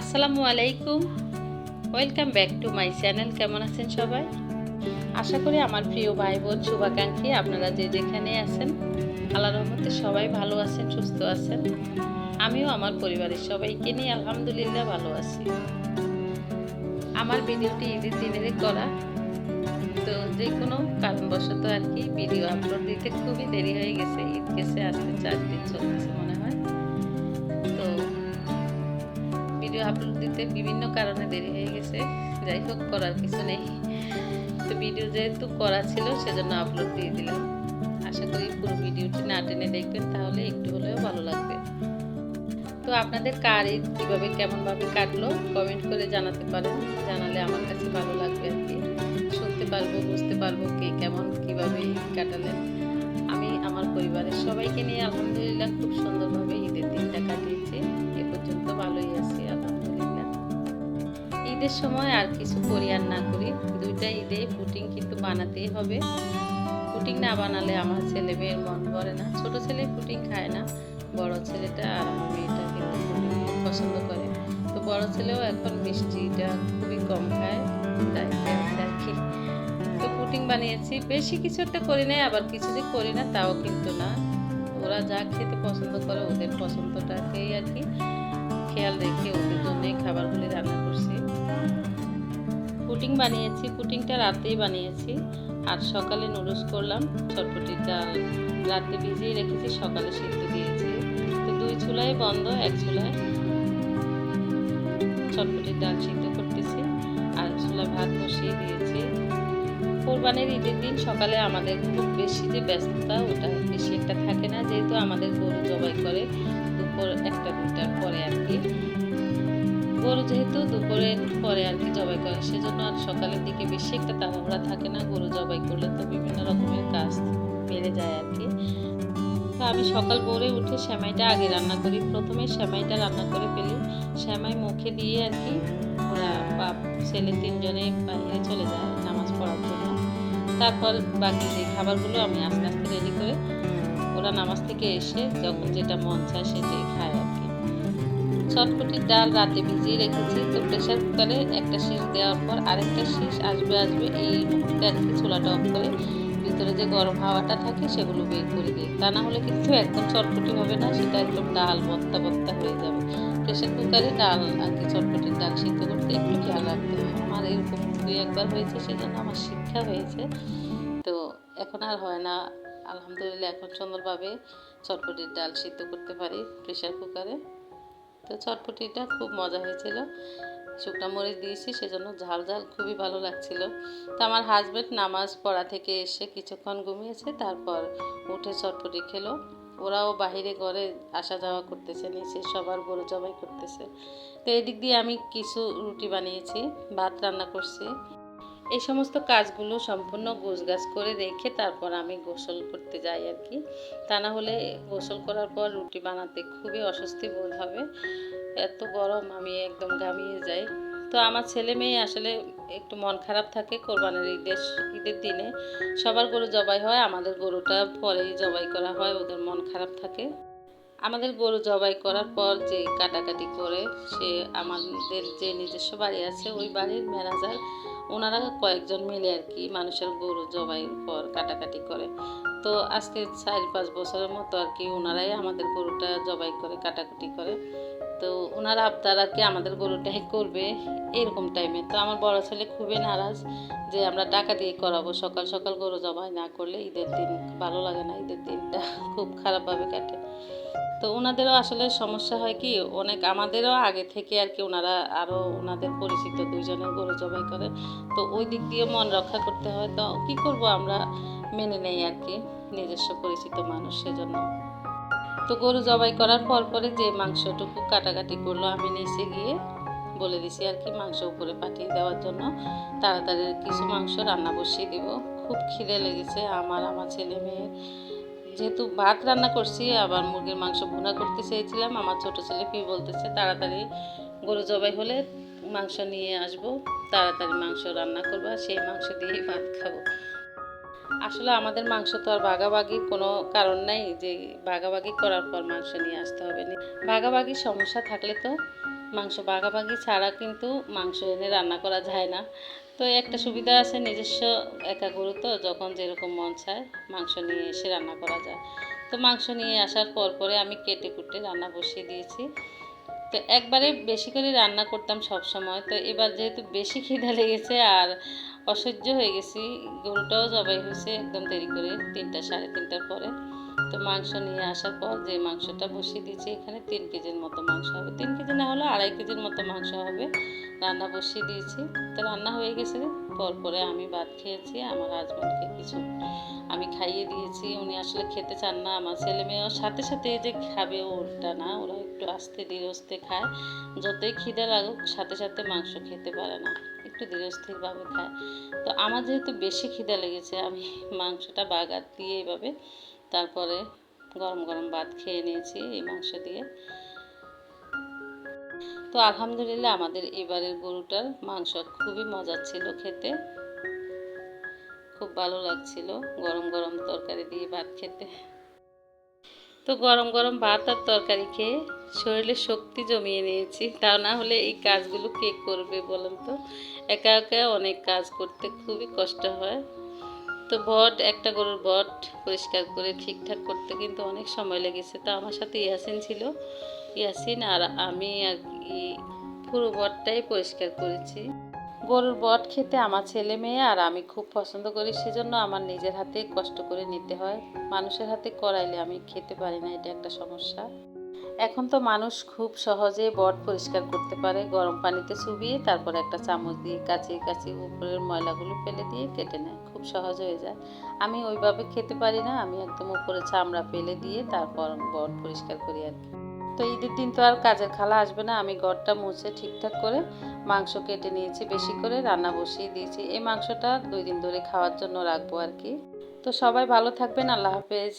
আসসালামু আলাইকুম। Welcome back to my channel কেমন আছেন সবাই? আশা করি আমার প্রিয় ভাই বোন শুভাকাঙ্ক্ষী আপনারা যে যেখানে আছেন আল্লাহ রহমতে সবাই ভালো আছেন, সুস্থ আছেন। আমিও আমার পরিবারের সবাইকে নিয়ে আলহামদুলিল্লাহ ভালো আছি। আমার ভিডিওটি ঈদের দিনের করা। তো যে কোনো কারণবশত আর কি, ভিডিও আপলোড দিতে খুবই দেরি হয়ে গেছে। ঈদ গেছে, আজকে চার দিন চলতেছে মনে আপলোড দিতে বিভিন্ন কারণে দেরি হয়ে গেছে। যাই হোক, করার কিছু নেই। তো ভিডিও যেহেতু করা ছিল, সেজন্য আপলোড দিয়ে দিলাম। আশা করি পুরো ভিডিওটি না টেনে দেখবেন, তাহলে একটু হলেও ভালো লাগবে। তো আপনাদের কার ঈদ কীভাবে, কেমনভাবে কাটলো কমেন্ট করে জানাতে পারেন। জানালে আমার কাছে ভালো লাগবে আর কি। শুনতে পারব, বুঝতে পারব কে কেমন, কীভাবে ঈদ কাটালেন। আমি, আমার পরিবারের সবাইকে নিয়ে আলহামদুলিল্লাহ খুব সুন্দরভাবে ঈদের দিনটা কাটিয়েছি। এ পর্যন্ত ভালোই আছি ঈদের সময় আর কিছু করি আর না করি। দুইটা ঈদে পুটিং কিন্তু বানাতেই হবে। পুটিং না বানালে আমার ছেলে মেয়ের মন ভরে না। ছোট ছেলে পুটিং খায় না, বড় ছেলেটা আর আমার মেয়েটা কিন্তু পছন্দ করে। তো বড় ছেলেও এখন মিষ্টিটা খুবই কম খায়, তাই আর কি তো পুটিং বানিয়েছি। বেশি কিছু একটা করি নাই, আবার কিছু যে করি না, তাও কিন্তু না। ওরা যা খেতে পছন্দ করে ওদের পছন্দটাকেই আর কি খেয়াল রেখে ওদের জন্যই খাবারগুলি রান্না করছি। পুটিং বানিয়েছি পুটিংটা রাতেই বানিয়েছি। আর সকালে নুডলস করলাম চটপটির ডাল রাতে ভিজিয়ে রেখেছি, সকালে সিদ্ধ দিয়েছি। তো দুই চুলায় বন্ধ, এক চুলায় চটপটির ডাল সিদ্ধ করতেছি। আর চুলায় ভাত বসিয়ে দিয়েছি। কোরবানির ঈদের দিন সকালে আমাদের খুব বেশি যে ব্যস্ততা, ওটা বেশি একটা থাকে না। যেহেতু আমাদের গরু জবাই করে দুপুর একটা দুটার পরে আর কি। গরু যেহেতু দুপুরের পরে আর কি জবাই করে, সেজন্য আর সকালের দিকে বেশি একটা তাড়াহুড়া থাকে না। গরু জবাই করলে তো বিভিন্ন রকমের কাজ বেড়ে যায় আর কি। তো আমি সকাল ভোরে উঠে সেমাইটা আগে রান্না করি। প্রথমে সেমাইটা রান্না করে ফেলি। সেমাই মুখে দিয়ে আর কি ওরা বাপ, ছেলে তিনজনে বাইরে চলে যায় নামাজ পড়ার জন্য। তারপর বাকি যে খাবারগুলো আমি আস্তে আস্তে রেডি করে ওরা নামাজ থেকে এসে যখন যেটা মন চায় সেটাই খায় আর কি চটপটির ডাল রাতে ভিজিয়ে রেখেছি। তো প্রেশার কুকারে একটা শীষ দেওয়ার পর আরেকটা শীষ আসবে আসবে এই মুহূর্তে চুলাটা অফ করে ভিতরে যে গরম হাওয়াটা থাকে সেগুলো বের করে দিই। তা না হলে কিন্তু একদম চটপটি হবে না, সেটা একদম ডাল বত্তা বত্তা হয়ে যাবে। প্রেশার কুকারে ডাল আর কি, চটপটির ডাল সিদ্ধ করতে একটু খেয়াল রাখতে হবে। আমার এরকম দুই একবার হয়েছে, সেজন্য আমার শিক্ষা হয়েছে। তো এখন আর হয় না। আলহামদুলিল্লাহ এখন সুন্দরভাবে চটপটির ডাল সিদ্ধ করতে পারি প্রেশার কুকারে তো চটপটিটা খুব মজা হয়েছিল। শুকনা মরিচ দিয়েছি, সেজন্য ঝাল ঝাল খুবই ভালো লাগছিল। তো আমার হাজব্যান্ড নামাজ পড়া থেকে এসে কিছুক্ষণ ঘুমিয়েছে, তারপর উঠে চটপটি খেলো। ওরাও বাহিরে ঘরে আসা যাওয়া করতেছে, নিচে সবার গরু জবাই করতেছে। তো এদিক দিয়ে আমি কিছু রুটি বানিয়েছি, ভাত রান্না করছি। এই সমস্ত কাজগুলো সম্পূর্ণ গোছগাছ করে রেখে তারপর আমি গোসল করতে যাই আর কি। তা না হলে গোসল করার পর রুটি বানাতে খুবই অস্বস্তি বোধ হবে। এত গরম, আমি একদম ঘামিয়ে যাই। তো আমার ছেলে মেয়ে আসলে একটু মন খারাপ থাকে কোরবানির ঈদের ঈদের দিনে। সবার গরু জবাই হয়, আমাদের গরুটা পরেই জবাই করা হয়, ওদের মন খারাপ থাকে। আমাদের গরু জবাই করার পর যে কাটাকাটি করে, সে আমাদের যে নিজস্ব বাড়ি আছে, ওই বাড়ির ম্যানেজার, ওনারা কয়েকজন মিলে আর কি মানুষের গরু জবাইয়ের পর কাটাকাটি করে। তো আজকে চার পাঁচ বছরের মতো আর কি ওনারাই আমাদের গরুটা জবাই করে, কাটাকুটি করে। তো ওনারা আবদার আর কি আমাদের গরুটাই করবে এরকম টাইমে তো আমার বড় ছেলে খুবই নারাজ যে আমরা টাকা দিয়ে করাবো, সকাল সকাল গরু জবাই না করলে ঈদের দিন ভালো লাগে না, ঈদের দিনটা খুব খারাপভাবে কাটে। তো ওনাদেরও আসলে সমস্যা হয় কি, অনেক আমাদেরও আগে থেকে আর কি ওনারা আরও ওনাদের পরিচিত দুইজনের গরু জবাই করে। তো ওই দিক দিয়ে মন রক্ষা করতে হয়। তো কি করব আমরা, মেনে নেই আর কি নিজস্ব পরিচিত মানুষ, সেজন্য তো গরু জবাই করার পর পরে যে মাংসটুকু কাটাকাটি করল, আমি নিচে গিয়ে বলে দিছি আর কি মাংস উপরে পাঠিয়ে দেওয়ার জন্য। তাড়াতাড়ি কিছু মাংস রান্না বসিয়ে দিব। খুব খিদে লেগেছে আমার আমার ছেলে মেয়ে। যেহেতু ভাত রান্না করছি, আবার মুরগির মাংস ভুনা করতে চেয়েছিলাম, আমার ছোট ছেলে কি বলতেছে, তাড়াতাড়ি গরু জবাই হলে মাংস নিয়ে আসব, তাড়াতাড়ি মাংস রান্না করবা, সেই মাংস দিয়েই ভাত খাব। আসলে আমাদের মাংস তো আর ভাগাভাগির কোনো কারণ নাই যে ভাগাভাগি করার পর মাংস নিয়ে আসতে হবে না। ভাগাভাগির সমস্যা থাকলে তো মাংস ভাগাভাগি ছাড়া কিন্তু মাংস এনে রান্না করা যায় না। তো একটা সুবিধা আছে নিজস্ব একা গরু তো, যখন যেরকম মন চায় মাংস নিয়ে এসে রান্না করা যায়। তো মাংস নিয়ে আসার পর পরে আমি কেটে কুটে রান্না বসিয়ে দিয়েছি। তো একবারে বেশি করে রান্না করতাম সব সময় তো এবার যেহেতু বেশি খিদে লেগেছে আর অসহ্য হয়ে গেছি, গরুটাও জবাই হয়েছে একদম দেরি করে তিনটা, সাড়ে তিনটার পরে। তো মাংস নিয়ে আসার পর যে মাংসটা বসিয়ে দিয়েছি, এখানে তিন কেজির মতো মাংস হবে। তিন কেজি না হলে আড়াই কেজির মতো মাংস হবে। রান্না বসিয়ে দিয়েছি। তো রান্না হয়ে গেছে পর পরে আমি ভাত খেয়েছি, আমার হাজব্যান্ডকে কিছু আমি খাইয়ে দিয়েছি। উনি আসলে খেতে চান না, আমার ছেলে মেয়েও সাথে সাথে যে খাবে ওটা না, ওরা একটু আস্তে ধীরস্থে খায়। যতই খিদে লাগুক, সাথে সাথে মাংস খেতে পারে না। একটু ধীরস্থিরভাবে খায়। তো আমার যেহেতু বেশি খিদে লেগেছে, আমি মাংসটা বাগার দিয়ে এইভাবে তারপরে গরম গরম ভাত খেয়ে নিয়েছি এই মাংস দিয়ে। তো আলহামদুলিল্লাহ আমাদের এবারের গরুটার মাংস খুবই মজার ছিল খেতে। খুব ভালো লাগছিল গরম গরম তরকারি দিয়ে ভাত খেতে। তো গরম গরম ভাত আর তরকারি খেয়ে শরীরে শক্তি জমিয়ে নিয়েছি। তা না হলে এই কাজগুলো কে করবে বলেন তো? একা একা অনেক কাজ করতে খুবই কষ্ট হয়। তো বট, একটা গরুর বট পরিষ্কার করে ঠিকঠাক করতে কিন্তু অনেক সময় লেগেছে। তো আমার সাথে ইয়াসিন ছিল। ইয়াসিন আর আমি আর কি পুরো বটটাই পরিষ্কার করেছি। গরুর বট খেতে আমার ছেলে মেয়ে, আর আমি খুব পছন্দ করি, সেজন্য আমার নিজের হাতে কষ্ট করে নিতে হয়। মানুষের হাতে করাইলে আমি খেতে পারি না, এটা একটা সমস্যা। এখন তো মানুষ খুব সহজে বট পরিষ্কার করতে পারে। গরম পানিতে চুবিয়ে তারপর একটা চামচ দিয়ে কাছে কাছে উপরের ময়লাগুলো ফেলে দিয়ে কেটে নেয়। খুব সহজ হয়ে যায়। আমি ওইভাবে খেতে পারি না, আমি একদম উপরে চামড়া ফেলে দিয়ে তারপর বট পরিষ্কার করি আর কি। তো ঈদের দিন তো আর কাজের খালা আসবে না। আমি ঘরটা মুছে ঠিকঠাক করে মাংস কেটে নিয়েছি, বেশি করে রান্না বসিয়ে দিয়েছি। এই মাংসটা দুই দিন ধরে খাওয়ার জন্য রাখব আর কি। তো সবাই ভালো থাকবেন, আল্লাহ হাফেজ।